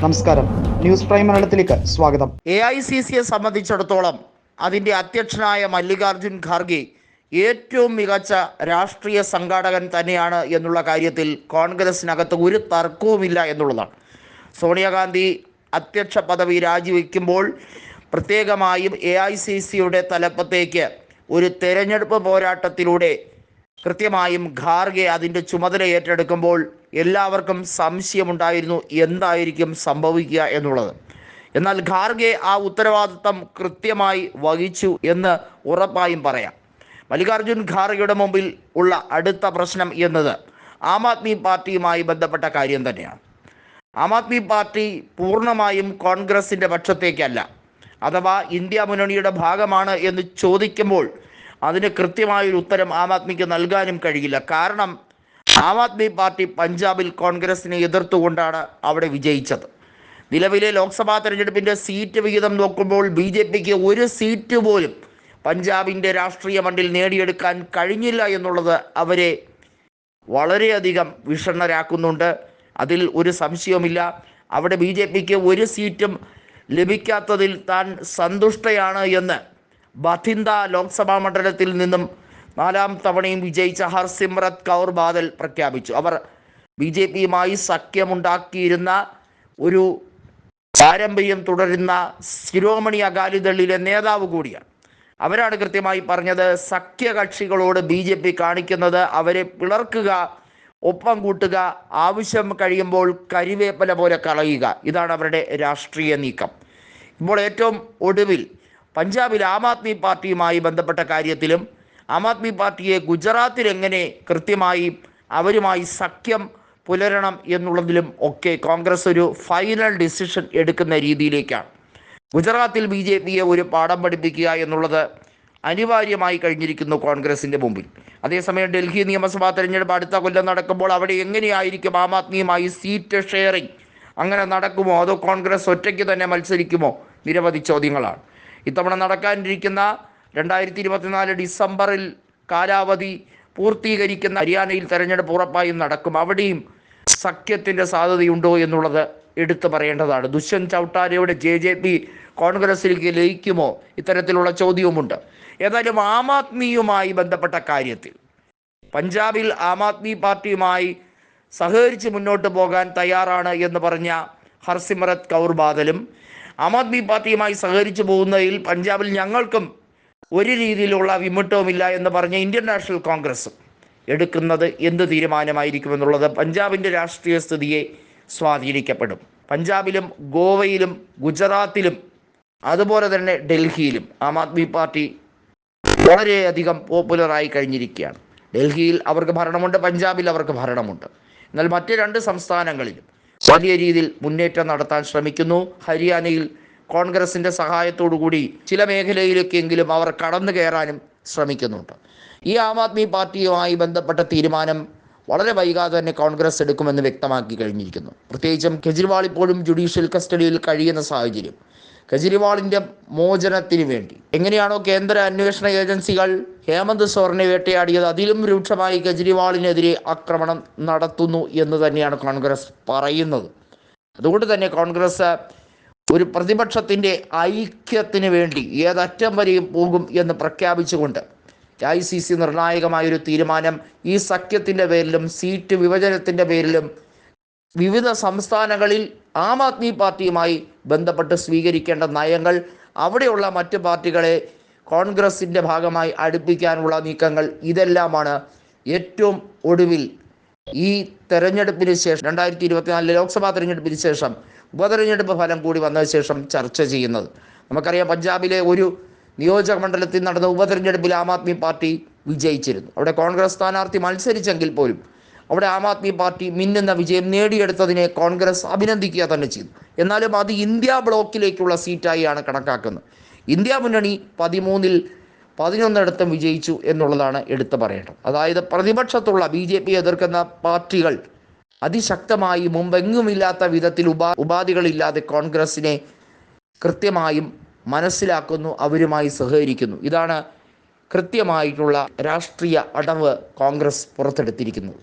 നമസ്കാരം. News prime മലയാളത്തിലേക്ക് സ്വാഗതം. എ ഐ സി സിയെ സംബന്ധിച്ചിടത്തോളം അതിന്റെ അധ്യക്ഷനായ മല്ലികാർജുൻ ഖാർഗെ ഏറ്റവും മികച്ച രാഷ്ട്രീയ സംഘാടകൻ തന്നെയാണ് എന്നുള്ള കാര്യത്തിൽ കോൺഗ്രസിനകത്ത് ഒരു തർക്കവുമില്ല എന്നുള്ളതാണ്. സോണിയാഗാന്ധി അധ്യക്ഷ പദവി രാജിവെക്കുമ്പോൾ പ്രത്യേകമായും എ ഐ സി സിയുടെ തലപ്പത്തേക്ക് ഒരു തെരഞ്ഞെടുപ്പ് പോരാട്ടത്തിലൂടെ കൃത്യമായും ഖാർഗെ അതിന്റെ ചുമതല ഏറ്റെടുക്കുമ്പോൾ എല്ലാവർക്കും സംശയമുണ്ടായിരുന്നു എന്തായിരിക്കും സംഭവിക്കുക എന്നുള്ളത്. എന്നാൽ ഖാർഗെ ആ ഉത്തരവാദിത്തം കൃത്യമായി വഹിച്ചു എന്ന് ഉറപ്പായും പറയാം. മല്ലികാർജുൻ ഖാർഗെയുടെ മുമ്പിൽ ഉള്ള അടുത്ത പ്രശ്നം എന്നത് ആം ആദ്മി പാർട്ടിയുമായി ബന്ധപ്പെട്ട കാര്യം തന്നെയാണ്. ആം ആദ്മി പാർട്ടി പൂർണമായും കോൺഗ്രസിന്റെ പക്ഷത്തേക്കല്ല അഥവാ ഇന്ത്യ മുന്നണിയുടെ ഭാഗമാണ് എന്ന് ചോദിക്കുമ്പോൾ അതിന് കൃത്യമായൊരു ഉത്തരം ആം ആദ്മിക്ക് നൽകാനും കഴിയില്ല. കാരണം ആം ആദ്മി പാർട്ടി പഞ്ചാബിൽ കോൺഗ്രസിനെ എതിർത്തുകൊണ്ടാണ് അവിടെ വിജയിച്ചത്. നിലവിലെ ലോക്സഭാ തെരഞ്ഞെടുപ്പിന്റെ സീറ്റ് വിഹിതം നോക്കുമ്പോൾ ബി ജെ പിക്ക് ഒരു സീറ്റ് പോലും പഞ്ചാബിന്റെ രാഷ്ട്രീയ മണ്ണിൽ നേടിയെടുക്കാൻ കഴിഞ്ഞില്ല എന്നുള്ളത് അവരെ വളരെയധികം വിഷണ്ണരാക്കുന്നുണ്ട്. അതിൽ ഒരു സംശയവുമില്ല. അവിടെ ബി ജെ പിക്ക് ഒരു സീറ്റും ലഭിക്കാത്തതിൽ താൻ സന്തുഷ്ടയാണ് എന്ന് ബഥിന്ദ ലോക്സഭാ മണ്ഡലത്തിൽ നിന്നും നാലാം തവണയും വിജയിച്ച ഹർസിമ്രത് കൗർ ബാദൽ പ്രഖ്യാപിച്ചു. അവർ ബി ജെ പിയുമായി സഖ്യമുണ്ടാക്കിയിരുന്ന ഒരു പാരമ്പര്യം തുടരുന്ന ശിരോമണി അകാലിദളിലെ നേതാവ് കൂടിയാണ്. അവരാണ് കൃത്യമായി പറഞ്ഞത് സഖ്യകക്ഷികളോട് ബി ജെ പി കാണിക്കുന്നത് അവരെ പിളർക്കുക ഒപ്പം കൂട്ടുക ആവശ്യം കഴിയുമ്പോൾ കരിവേപ്പല പോലെ കളയുക. ഇതാണ് അവരുടെ രാഷ്ട്രീയ നീക്കം. ഇപ്പോൾ ഏറ്റവും ഒടുവിൽ പഞ്ചാബിൽ ആം ആദ്മി പാർട്ടിയുമായി ബന്ധപ്പെട്ട കാര്യത്തിലും ആം ആദ്മി പാർട്ടിയെ ഗുജറാത്തിൽ എങ്ങനെ കൃത്യമായി അവരുമായി സഖ്യം പുലരണം എന്നുള്ളതിലും ഒക്കെ കോൺഗ്രസ് ഒരു ഫൈനൽ ഡിസിഷൻ എടുക്കുന്ന രീതിയിലേക്കാണ്. ഗുജറാത്തിൽ ബി ജെ പിയെ ഒരു പാഠം പഠിപ്പിക്കുക എന്നുള്ളത് അനിവാര്യമായി കഴിഞ്ഞിരിക്കുന്നു കോൺഗ്രസിന്റെ മുമ്പിൽ. അതേസമയം ഡൽഹി നിയമസഭാ തെരഞ്ഞെടുപ്പ് അടുത്ത കൊല്ലം നടക്കുമ്പോൾ അവിടെ എങ്ങനെയായിരിക്കും ആം ആദ്മിയുമായി സീറ്റ് ഷെയറിംഗ് അങ്ങനെ നടക്കുമോ? അതോ കോൺഗ്രസ് ഒറ്റയ്ക്ക് തന്നെ മത്സരിക്കുമോ? നിരവധി ചോദ്യങ്ങളാണ്. ഇത്തവണ നടക്കാനിരിക്കുന്ന രണ്ടായിരത്തി ഇരുപത്തിനാല് ഡിസംബറിൽ കാലാവധി പൂർത്തീകരിക്കുന്ന ഹരിയാനയിൽ തെരഞ്ഞെടുപ്പ് ഉറപ്പായും നടക്കും. അവിടെയും സഖ്യത്തിന്റെ സാധ്യതയുണ്ടോ എന്നുള്ളത് എടുത്തു പറയേണ്ടതാണ്. ദുഷ്യന്ത് ചൗട്ടാരയുടെ ജെ ജെ പി കോൺഗ്രസിലേക്ക് ലയിക്കുമോ? ഇത്തരത്തിലുള്ള ചോദ്യവുമുണ്ട്. ഏതായാലും ആം ആദ്മിയുമായി ബന്ധപ്പെട്ട കാര്യത്തിൽ പഞ്ചാബിൽ ആം ആദ്മി പാർട്ടിയുമായി സഹകരിച്ച് മുന്നോട്ട് പോകാൻ തയ്യാറാണ് എന്ന് പറഞ്ഞ ഹർസിമ്രത് കൗർ ബാദലും ആം ആദ്മി പാർട്ടിയുമായി സഹകരിച്ചു പോകുന്നതിൽ പഞ്ചാബിൽ ഞങ്ങൾക്കും ഒരു രീതിയിലുള്ള വിമുട്ടവുമില്ല എന്ന് പറഞ്ഞ ഇന്ത്യൻ നാഷണൽ കോൺഗ്രസ് എടുക്കുന്നത് എന്ത് തീരുമാനമായിരിക്കുമെന്നുള്ളത് പഞ്ചാബിന്റെ രാഷ്ട്രീയ സ്ഥിതിയെ സ്വാധീനിക്കപ്പെടും. പഞ്ചാബിലും ഗോവയിലും ഗുജറാത്തിലും അതുപോലെ തന്നെ ഡൽഹിയിലും ആം ആദ്മി പാർട്ടി വളരെയധികം പോപ്പുലറായി കഴിഞ്ഞിരിക്കുകയാണ്. ഡൽഹിയിൽ അവർക്ക് ഭരണമുണ്ട് പഞ്ചാബിൽ അവർക്ക് ഭരണമുണ്ട്. എന്നാൽ മറ്റ് രണ്ട് സംസ്ഥാനങ്ങളിലും വലിയ രീതിയിൽ മുന്നേറ്റം നടത്താൻ ശ്രമിക്കുന്നു. ഹരിയാനയിൽ കോൺഗ്രസിന്റെ സഹായത്തോടുകൂടി ചില മേഖലയിലേക്കെങ്കിലും അവർ കടന്നു കയറാനും ശ്രമിക്കുന്നുണ്ട്. ഈ ആം ആദ്മി പാർട്ടിയുമായി ബന്ധപ്പെട്ട തീരുമാനം വളരെ വൈകാതെ തന്നെ കോൺഗ്രസ് എടുക്കുമെന്ന് വ്യക്തമാക്കി കഴിഞ്ഞിരിക്കുന്നു. പ്രത്യേകിച്ചും കെജ്രിവാൾ ഇപ്പോഴും ജുഡീഷ്യൽ കസ്റ്റഡിയിൽ കഴിയുന്ന സാഹചര്യം. കെജ്രിവാളിന്റെ മോചനത്തിന് വേണ്ടി. എങ്ങനെയാണോ കേന്ദ്ര അന്വേഷണ ഏജൻസികൾ ഹേമന്ത് സോറിനെ വേട്ടയാടിയത് അതിലും രൂക്ഷമായി കെജ്രിവാളിനെതിരെ ആക്രമണം നടത്തുന്നു എന്ന് തന്നെയാണ് കോൺഗ്രസ് പറയുന്നത്. അതുകൊണ്ട് തന്നെ കോൺഗ്രസ് ഒരു പ്രതിപക്ഷത്തിന്റെ ഐക്യത്തിന് വേണ്ടി ഏതറ്റം വരെയും പോകും എന്ന് പ്രഖ്യാപിച്ചുകൊണ്ട് ഐ സി സി നിർണായകമായൊരു തീരുമാനം ഈ സഖ്യത്തിന്റെ പേരിലും സീറ്റ് വിഭജനത്തിന്റെ പേരിലും വിവിധ സംസ്ഥാനങ്ങളിൽ ആം ആദ്മി പാർട്ടിയുമായി ബന്ധപ്പെട്ട് സ്വീകരിക്കേണ്ട നയങ്ങൾ അവിടെയുള്ള മറ്റ് പാർട്ടികളെ കോൺഗ്രസിന്റെ ഭാഗമായി അടുപ്പിക്കാനുള്ള നീക്കങ്ങൾ ഇതെല്ലാമാണ് ഏറ്റവും ഒടുവിൽ ഈ തെരഞ്ഞെടുപ്പിന് ശേഷം രണ്ടായിരത്തി ഇരുപത്തിനാലിലെ ലോക്സഭാ തെരഞ്ഞെടുപ്പിന് ശേഷം ഉപതെരഞ്ഞെടുപ്പ് ഫലം കൂടി വന്നതിന് ശേഷം ചർച്ച ചെയ്യുന്നത്. നമുക്കറിയാം പഞ്ചാബിലെ ഒരു നിയോജക മണ്ഡലത്തിൽ നടന്ന ഉപതെരഞ്ഞെടുപ്പിൽ ആം ആദ്മി പാർട്ടി വിജയിച്ചിരുന്നു. അവിടെ കോൺഗ്രസ് സ്ഥാനാർത്ഥി മത്സരിച്ചെങ്കിൽ പോലും അവിടെ ആം ആദ്മി പാർട്ടി മിന്നുന്ന വിജയം നേടിയെടുത്തതിനെ കോൺഗ്രസ് അഭിനന്ദിക്കുക തന്നെ ചെയ്തു. എന്നാലും അത് ഇന്ത്യ ബ്ലോക്കിലേക്കുള്ള സീറ്റായാണ് കണക്കാക്കുന്നത്. ഇന്ത്യ മുന്നണി പതിമൂന്നിൽ പതിനൊന്നിടത്തും വിജയിച്ചു എന്നുള്ളതാണ് എടുത്തു പറയേണ്ടത്. അതായത് പ്രതിപക്ഷത്തുള്ള ബി ജെ പി എതിർക്കുന്ന പാർട്ടികൾ അതിശക്തമായി മുമ്പെങ്ങുമില്ലാത്ത വിധത്തിൽ ഉപാ ഉപാധികളില്ലാതെ കോൺഗ്രസിനെ കൃത്യമായും മനസ്സിലാക്കുന്നു അവരുമായി സഹകരിക്കുന്നു. ഇതാണ് കൃത്യമായിട്ടുള്ള രാഷ്ട്രീയ അടവ് കോൺഗ്രസ് പുറത്തെടുത്തിരിക്കുന്നത്.